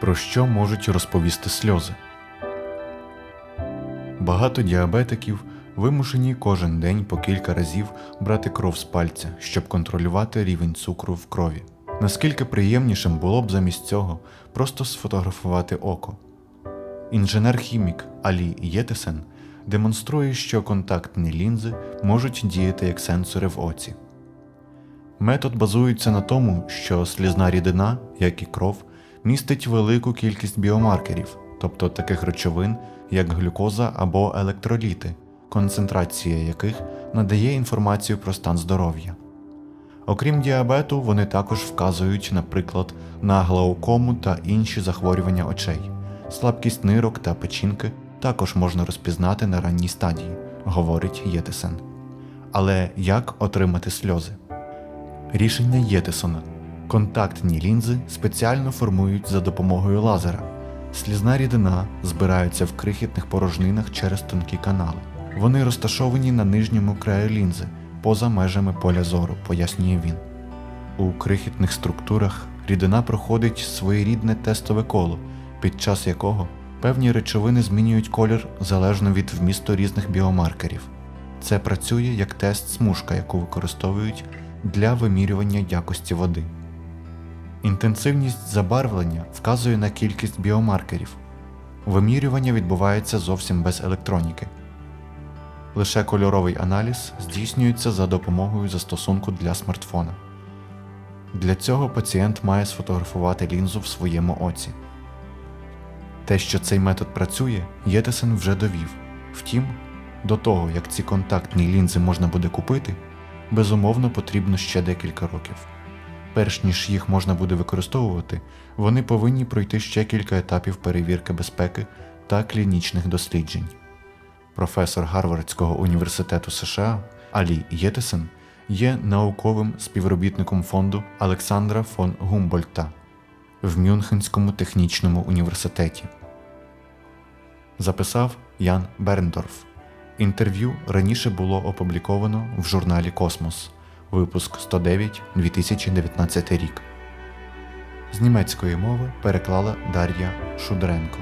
Про що можуть розповісти сльози? Багато діабетиків вимушені кожен день по кілька разів брати кров з пальця, щоб контролювати рівень цукру в крові. Наскільки приємнішим було б замість цього просто сфотографувати око. Інженер-хімік Алі Єтесен демонструє, що контактні лінзи можуть діяти як сенсори в оці. Метод базується на тому, що слізна рідина, як і кров, містить велику кількість біомаркерів, тобто таких речовин, як глюкоза або електроліти, концентрація яких надає інформацію про стан здоров'я. Окрім діабету, вони також вказують, наприклад, на глаукому та інші захворювання очей. Слабкість нирок та печінки також можна розпізнати на ранній стадії, говорить Єтесен. Але як отримати сльози? Рішення Єтесона. Контактні лінзи спеціально формують за допомогою лазера. Слізна рідина збирається в крихітних порожнинах через тонкі канали. Вони розташовані на нижньому краю лінзи, поза межами поля зору, пояснює він. У крихітних структурах рідина проходить своєрідне тестове коло, під час якого певні речовини змінюють колір залежно від вмісту різних біомаркерів. Це працює як тест-смужка, яку використовують для вимірювання якості води. Інтенсивність забарвлення вказує на кількість біомаркерів. Вимірювання відбувається зовсім без електроніки. Лише кольоровий аналіз здійснюється за допомогою застосунку для смартфона. Для цього пацієнт має сфотографувати лінзу в своєму оці. Те, що цей метод працює, Єтесен вже довів. Втім, до того, як ці контактні лінзи можна буде купити, безумовно потрібно ще декілька років. Перш ніж їх можна буде використовувати, вони повинні пройти ще кілька етапів перевірки безпеки та клінічних досліджень. Професор Гарвардського університету США Алі Єтесен є науковим співробітником фонду Олександра фон Гумбольта в Мюнхенському технічному університеті. Записав Ян Берндорф. Інтерв'ю раніше було опубліковано в журналі Космос, випуск 109 2019 рік. З німецької мови переклала Дар'я Шудренко.